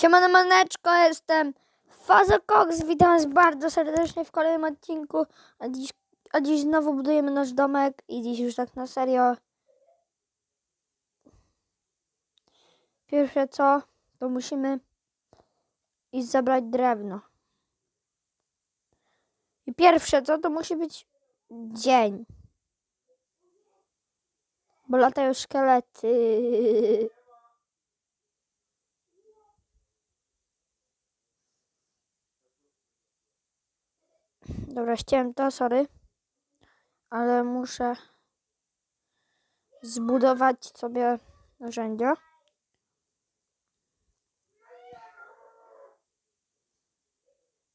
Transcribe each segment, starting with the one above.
Siemano maneczko, jestem Faza Cox, witam was bardzo serdecznie w kolejnym odcinku, a dziś, a dziś znowu budujemy nasz domek i dziś już tak na serio. Pierwsze co, to musimy iść zabrać drewno. I pierwsze co, to musi być dzień. Bo latają szkielety. Dobra, ściąłem to, sorry. Ale muszę zbudować sobie narzędzia.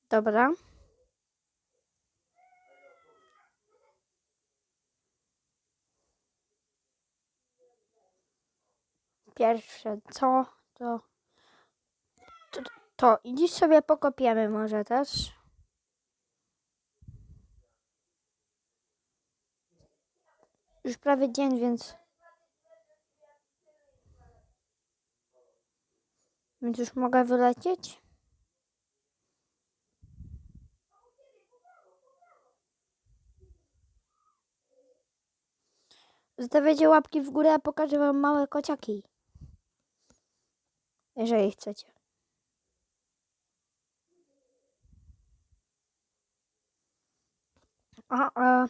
Dobra. Pierwsze co to to, to i dziś sobie pokopiemy może też. Już prawie dzień, więc. Więc już mogę wylecieć. Zostawiajcie łapki w górę, a pokażę wam małe kociaki. Jeżeli chcecie. A, a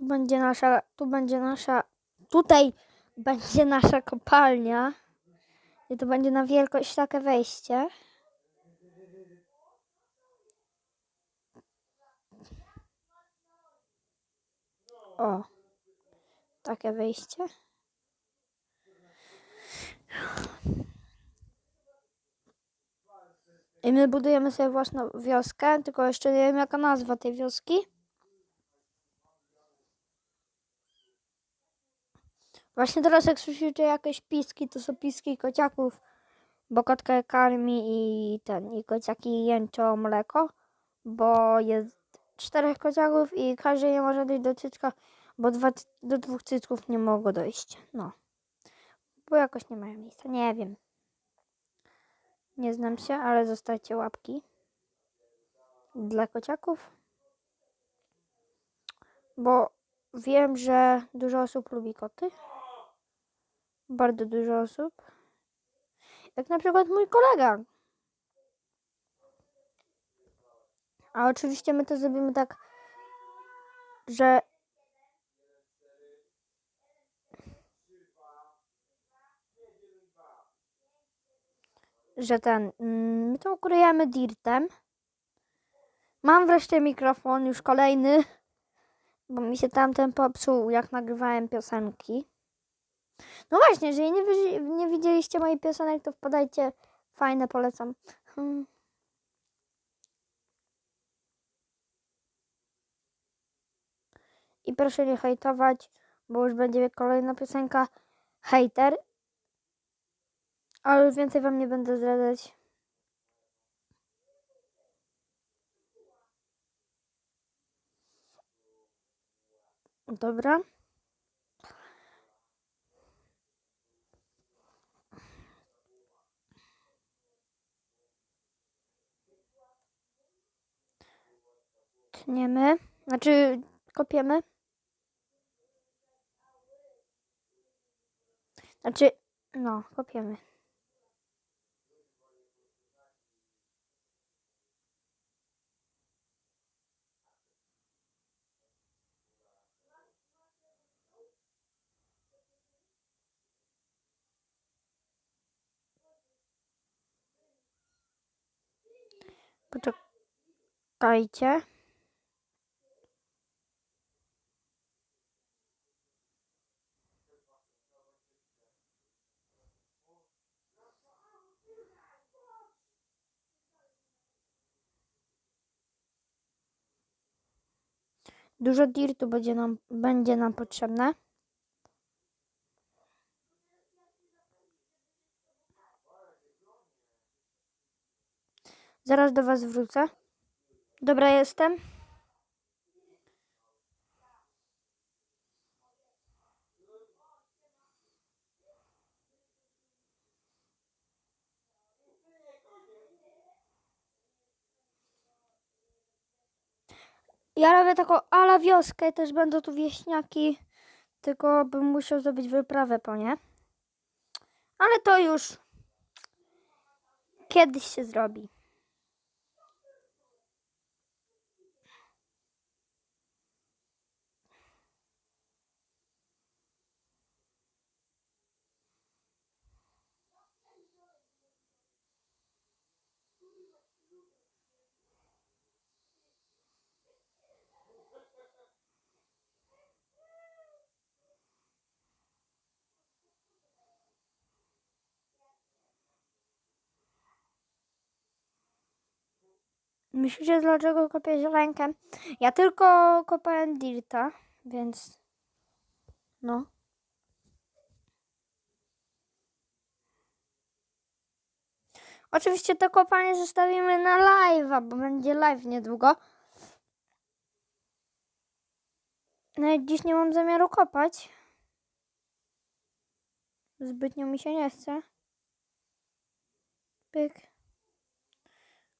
tu będzie nasza, tu będzie nasza, tutaj będzie nasza kopalnia. I to będzie na wielkość takie wejście. O, takie wejście. I my budujemy sobie własną wioskę, tylko jeszcze nie wiem jaka nazwa tej wioski. Właśnie teraz jak słyszycie jakieś piski, to są piski kociaków, bo kotka je karmi i ten, i kociaki jęczą mleko, bo jest czterech kociaków i każdy nie może dojść do cycka, bo dwa, do dwóch cycków nie mogą dojść. No. Bo jakoś nie mają miejsca, nie wiem. Nie znam się, ale zostawcie łapki dla kociaków. Bo wiem, że dużo osób lubi koty. Bardzo dużo osób. Jak na przykład mój kolega. A oczywiście my to zrobimy tak, że że ten, mm, my to ukryjemy dirtem. Mam wreszcie mikrofon, już kolejny, bo mi się tamten popsuł, jak nagrywałem piosenki. No właśnie, jeżeli nie, nie widzieliście moich piosenek, to wpadajcie, fajne, polecam. Hmm. I proszę nie hejtować, bo już będzie kolejna piosenka Hater. Ale już więcej wam nie będę zdradzać. Dobra. Tniemy. Znaczy, kopiemy. Znaczy, no, kopiemy. Poczekajcie. Dużo dirtu będzie nam, będzie nam potrzebne. Zaraz do Was wrócę. Dobra, jestem. Ja robię taką ala wioskę, też będą tu wieśniaki, tylko bym musiał zrobić wyprawę po nie. Ale to już kiedyś się zrobi. Myślicie, dlaczego kopię zieleńkę? Ja tylko kopałem dirta, więc no. Oczywiście to kopanie zostawimy na live'a, bo będzie live niedługo. Nawet dziś nie mam zamiaru kopać. Zbytnio mi się nie chce. Pyk.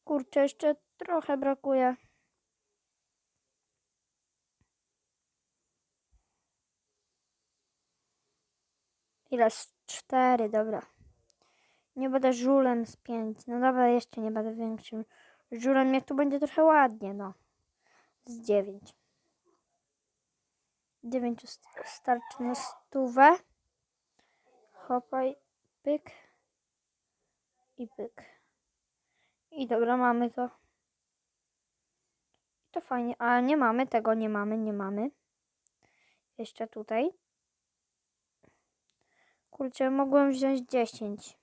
Kurczę, jeszcze trochę brakuje. Ile? Cztery, dobra. Nie będę żulem z pięć. No dobra, jeszcze nie będę większym żulem. Jak tu będzie trochę ładnie, no. Z dziewięć. Dziewięciu st- starczy na stówę. Hopaj, pyk. I pyk. I dobra, mamy to. To fajnie. A nie mamy tego, nie mamy, nie mamy. Jeszcze tutaj. Kurczę, mogłem wziąć 10.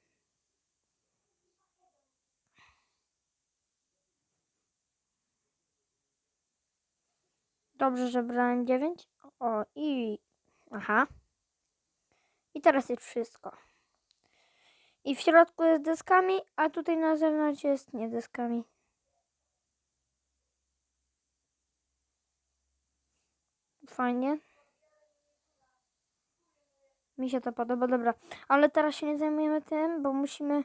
Dobrze, że brałem 9. O, i... Aha. I teraz jest wszystko. I w środku jest deskami, a tutaj na zewnątrz jest nie deskami. Fajnie. Mi się to podoba, dobra. Ale teraz się nie zajmujemy tym, bo musimy...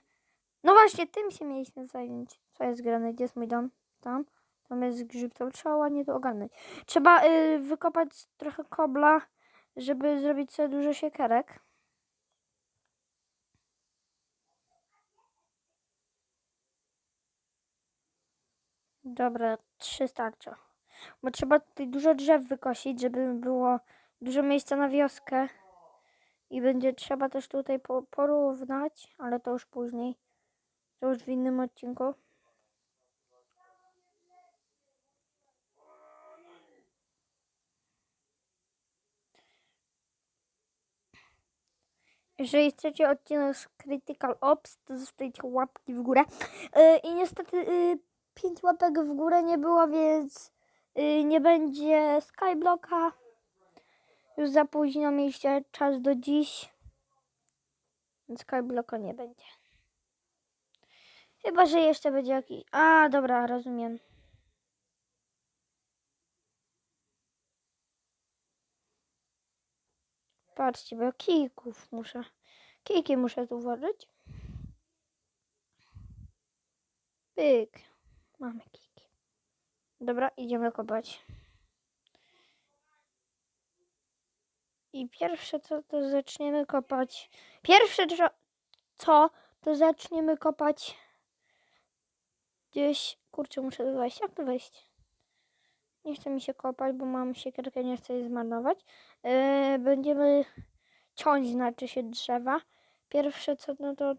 No właśnie, tym się mieliśmy zająć. Co jest grane? Gdzie jest mój dom? Tam. Tam jest grzyb, to trzeba ładnie to ogarnąć. Trzeba y, wykopać trochę kobla, żeby zrobić sobie dużo siekierek. Dobra, trzy starcza. Bo trzeba tutaj dużo drzew wykosić, żeby było dużo miejsca na wioskę. I będzie trzeba też tutaj po, porównać, ale to już później. To już w innym odcinku. Jeżeli chcecie odcinek z Critical Ops, to zostawcie łapki w górę. Yy, I niestety yy, 5 łapek w górę nie było, więc nie będzie Skyblocka. Już za późno mieliście czas do dziś. Skyblocka nie będzie. Chyba, że jeszcze będzie jakiś... A, dobra, rozumiem. Patrzcie, bo kijków muszę... Kijki muszę tu włożyć. Pyk. Mamy kijki. Dobra, idziemy kopać. I pierwsze co, to zaczniemy kopać... Pierwsze co, to zaczniemy kopać... Gdzieś... Kurczę, muszę tu wejść. Jak tu wejść? Nie chce mi się kopać, bo mam siekierkę, nie chcę jej zmarnować. Yy, będziemy ciąć, znaczy się drzewa. Pierwsze co, no to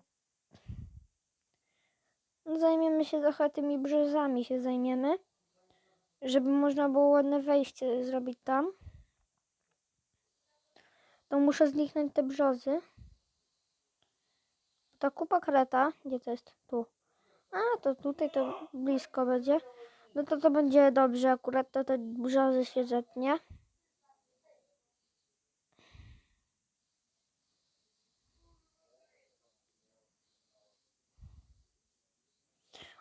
zajmiemy się trochę tymi brzozami, się zajmiemy, żeby można było ładne wejście zrobić tam. To muszę zniknąć te brzozy. Ta kupa kreta, gdzie to jest? Tu. A, to tutaj to blisko będzie. No to to będzie dobrze, akurat to te brzozy się zetnie.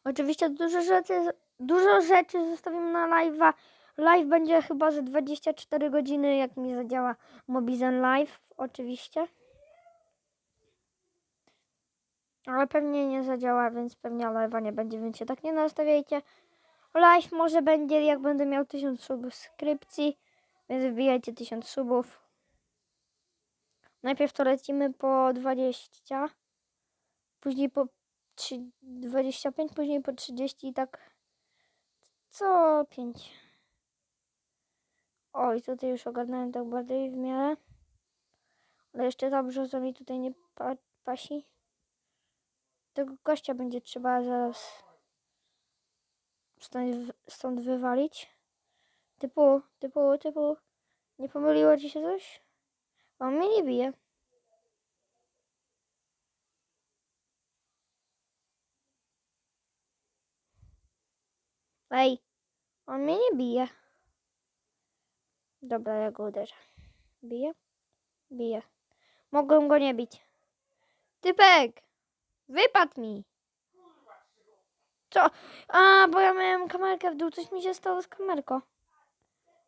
Oczywiście dużo rzeczy, dużo rzeczy zostawimy na live'a. Live będzie chyba za 24 godziny, jak mi zadziała Mobizen Live, oczywiście. Ale pewnie nie zadziała, więc pewnie live'a nie będzie, więc się tak nie nastawiajcie. Live może będzie, jak będę miał 1000 subskrypcji, więc wbijajcie 1000 subów. Najpierw to lecimy po 20, później po 3, 25, później po 30 i tak co 5. Oj, tutaj już ogarnąłem tak bardziej w miarę. Ale jeszcze dobrze, że mi tutaj nie pa pasi. Tego gościa będzie trzeba zaraz stąd, stąd wywalić. Typu, typu, typu. Nie pomyliło ci się coś? On mnie nie bije. Ej, on mnie nie bije. Dobra, ja go uderzę. Bije? Bije. Mogłem go nie bić. Typek! Wypadł mi! Co? A, bo ja miałem kamerkę w dół. Coś mi się stało z kamerką.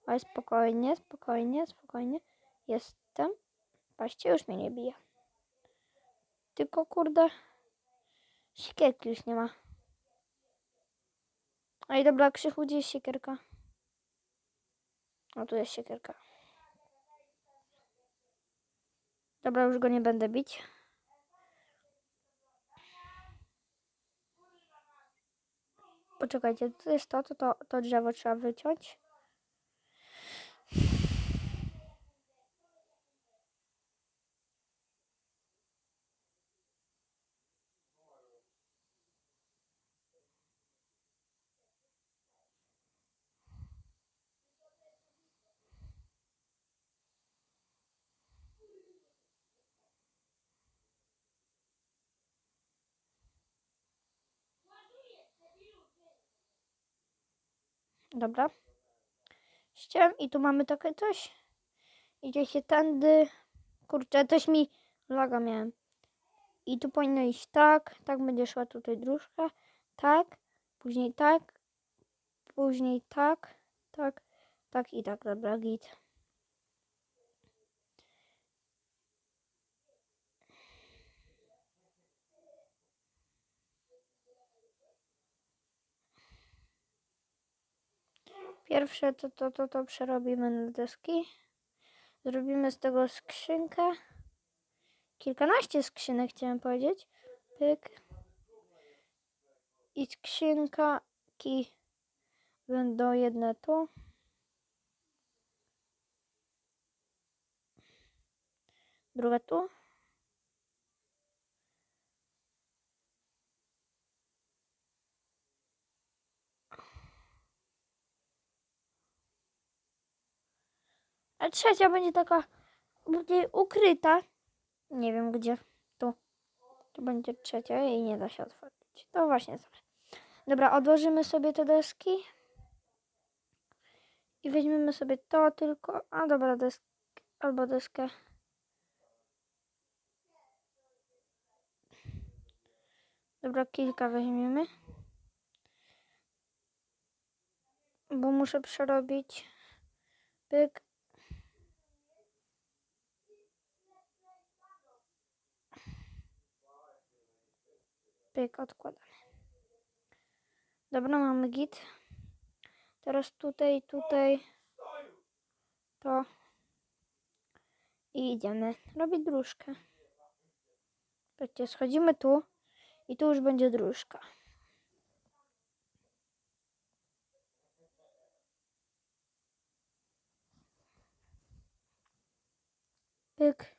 Ale spokojnie, spokojnie, spokojnie. Jestem. Patrzcie, już mnie nie bije. Tylko kurde. Siekierki już nie ma. Ej, dobra, Krzychu, gdzie jest siekierka? O, tu jest siekierka. Dobra, już go nie będę bić. Poczekajcie, to jest to, to, to, to drzewo trzeba wyciąć. Dobra. Ściem i tu mamy takie coś. Idzie się tędy. Kurczę, coś mi laga miałem. I tu powinno iść tak. Tak będzie szła tutaj dróżka. Tak. Później tak. Później tak. Tak. Tak i tak. Dobra, git. Pierwsze to, to, to, to przerobimy na deski. Zrobimy z tego skrzynkę. Kilkanaście skrzynek chciałem powiedzieć. Pyk. I skrzynki będą jedne tu. Druga tu. A trzecia będzie taka bardziej ukryta. Nie wiem gdzie. Tu. To będzie trzecia i nie da się otworzyć. To właśnie sobie. Dobra, odłożymy sobie te deski. I weźmiemy sobie to tylko. A dobra, desk albo deskę. Dobra, kilka weźmiemy. Bo muszę przerobić. Pyk. Pyk, odkładamy. Dobra, mamy git. Teraz tutaj, tutaj. To. I idziemy robić dróżkę. Patrzcie, schodzimy tu. I tu już będzie dróżka. Pyk.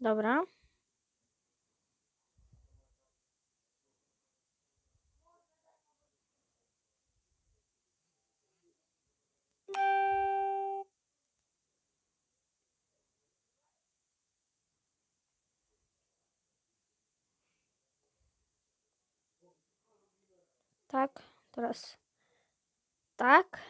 Dobra. Tak, teraz tak.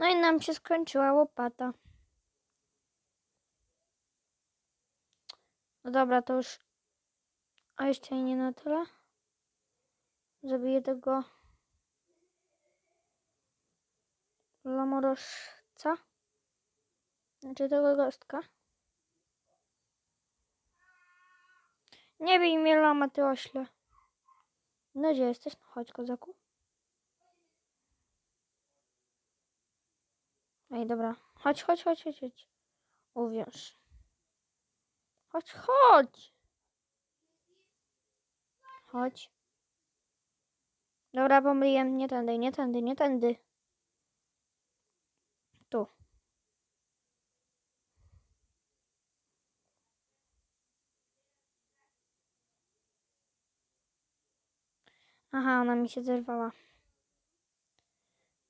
No i nam się skończyła łopata. No dobra, to już. A jeszcze nie na tyle. Zabiję tego. Lamorożca. Znaczy tego gostka. Nie bij mnie lama, ty ośle. No gdzie jesteś? No chodź, kozaku. Ej, dobra. Chodź, chodź, chodź, chodź, chodź. Uwiąż. Chodź, chodź. Chodź. Dobra, pomyliłem. Nie tędy, nie tędy, nie tędy. Tu. Aha, ona mi się zerwała.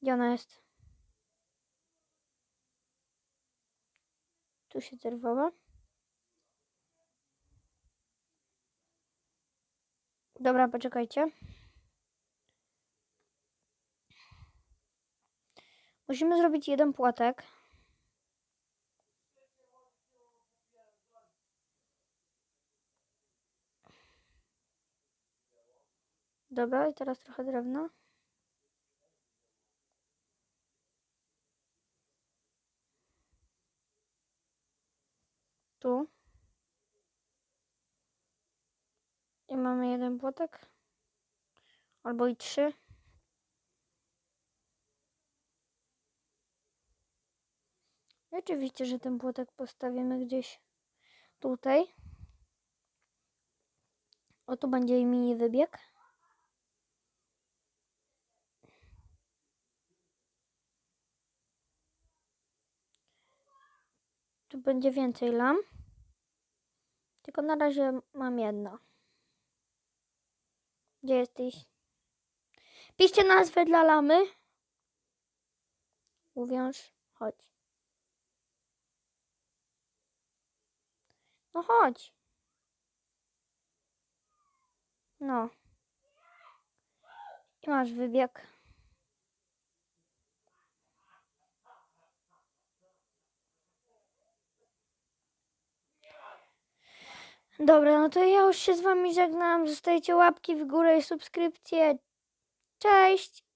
Gdzie ona jest? Tu się zerwała. Dobra, poczekajcie. Musimy zrobić jeden płatek. Dobra, i teraz trochę drewna. Tu. I mamy jeden płotek. Albo i trzy. I oczywiście, że ten płotek postawimy gdzieś tutaj. O, tu będzie mini wybieg. Tu będzie więcej lam. Tylko na razie mam jedno. Gdzie jesteś? Piszcie nazwę dla lamy. Uwiąż. Chodź. No chodź. No. I masz wybieg. Dobra, no to ja już się z wami żegnam. Zostajcie łapki w górę i subskrypcje. Cześć!